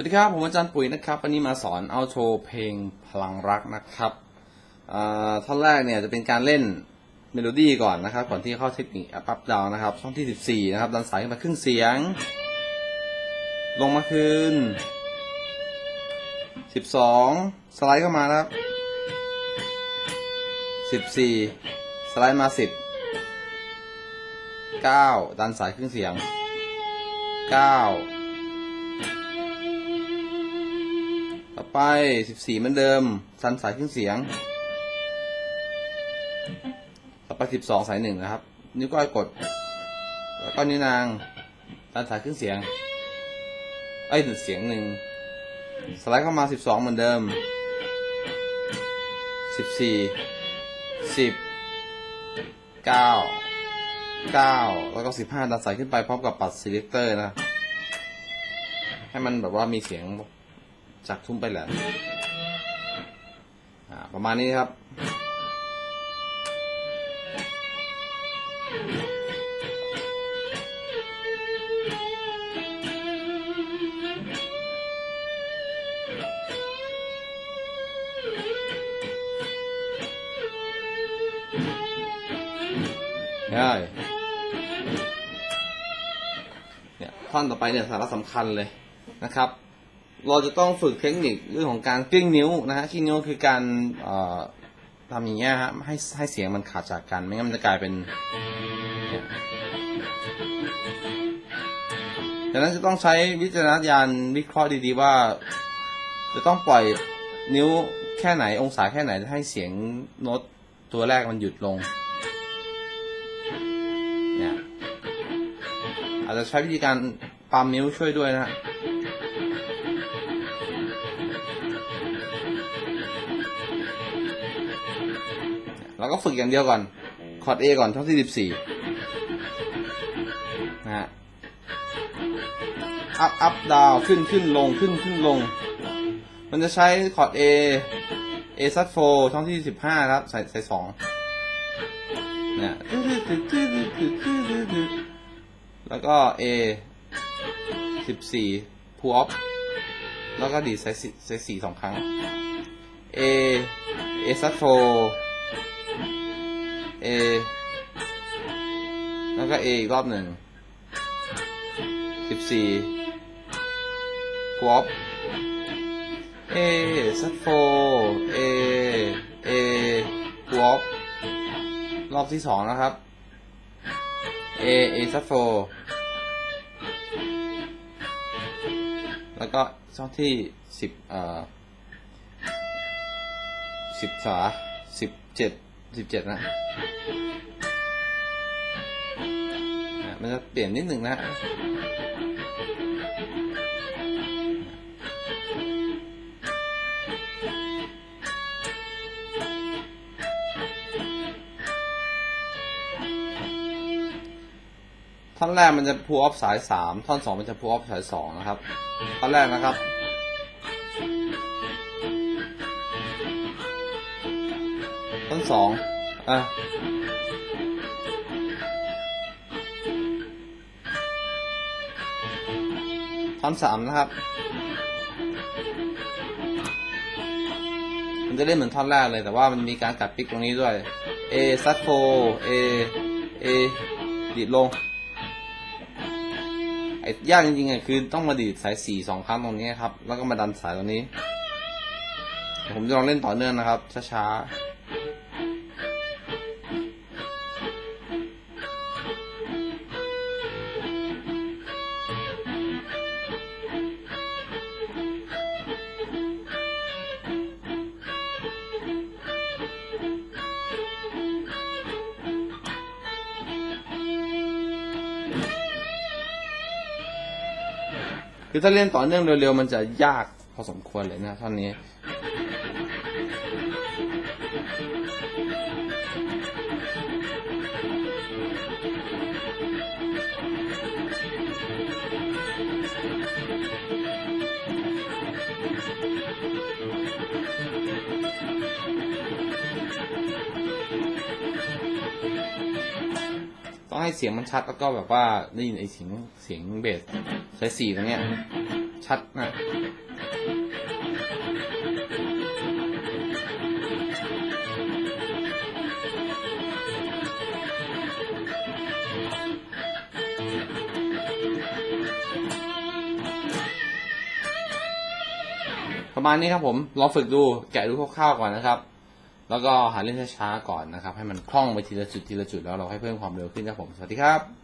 วัสดีครับ ผมอาจารย์ปุ๋ยนะครับ วันนี้มาสอนเอาโชว์เพลงพลังรักนะครับอ่าท่อนแรกเนี่ยจะเป็นการเล่นเมโลดี้ก่อนนะครับ ก่อนที่เข้าเทคนิคอัพดาวนะครับ ช่องที่ 14 นะครับดันสายขึ้นมาครึ่งเสียง ลงมาคืน12 สไลด์เข้ามาครับ 14 สไลด์มา 10 9 ดันสายครึ่งเสียง 9 ต่อไป14เหมือนเดิมสันสายครึ่งเสียง ต่อไป12สายหนึ่งนะครับ นิ้วก้อยกด แล้วก็นิ้วนางดันสายครึ่งเสียง ไอ้ยเสียงหนึ่ง สไลด์เข้ามา12เหมือนเดิม14 10 9 9แล้วก็15ดันสายขึ้นไปพร้อมกับปัด selector นะ ให้มันแบบว่ามีเสียง จากทุ่มไปแหละอ่าประมาณนี้ครับได้เนี่ยท่อนต่อไปเนี่ยสาระสำคัญเลยนะครับ เราจะต้องฝึกเทคนิคเรื่องของการกลิ้งนิ้วนะฮะกลิ้งนิ้วคือการทำอย่างเงี้ยฮะให้ให้เสียงมันขาดจากกัน ไม่งั้นมันจะกลายเป็นเนี่ยดังนั้นจะต้องใช้วิจารณญาณวิเคราะห์ดีๆว่า จะต้องปล่อยนิ้วแค่ไหนองศาแค่ไหนให้เสียงโน้ตตัวแรกมันหยุดลงเนี่ยอาจจะใช้วิธีการปั๊มนิ้วช่วยด้วยนะฮะ เราก็ฝึกอย่างเดียวก่อน คอร์ด A ก่อนช่องที่14นะฮะ up up down ขึ้นขึ้นลงขึ้นขึ้นลง มันจะใช้คอร์ด A A sub 4ช่องที่15ครับ ใส่ใส่สองเนี่ยแล้วก็ A สิบสี่ pull up แล้วก็ดีดใส่สี่ใส่สี่สองครั้ง A A sub four A แล้วก็ A อีกรอบหนึ่งสิบสี่ pull up A sub four A A pull up รอบที่สองนะครับ A A sub four แล้วก็ช่องที่สิบเอ่อสิบสาสิบเจ็ดสิบเจ็ดนะ มันจะเปลี่ยนนิดหนึ่งนะท่อนแรกมันจะพูออฟสายสามท่อนสองมันจะพูออฟสายสองนะครับ ท่อนแรกนะครับ ท่อนสอง อะท่อนสามนะครับ มันจะเล่นเหมือนท่อนแรกเลย แต่ว่ามันมีการกัดปิกตรงนี้ด้วย A ซัดโฟ A A ดีดลง ไอ้ยากจริงๆอะคือต้องมาดีดสายสี่สองครั้งตรงนี้ครับ แล้วก็มาดันสายตรงนี้ ผมจะลองเล่นต่อเนื่องนะครับ ช้าๆ คือถ้าเล่นต่อเนื่องเร็วๆมันจะยากพอสมควรเลยนะท่อนนี้ ให้เสียงมันชัดแล้วก็แบบว่าได้ยินไอ้เสียงเสียงเบสสายสี่ตรงเนี้ยชัดชัดนะประมาณนี้ครับผม ลองฝึกดู แกะดูคร่าวๆก่อนนะครับ แล้วก็หาเล่นช้าๆก่อนนะครับ ให้มันคล่องไปทีละจุดทีละจุดแล้วเราให้เพิ่มความเร็วขึ้นครับผม สวัสดีครับ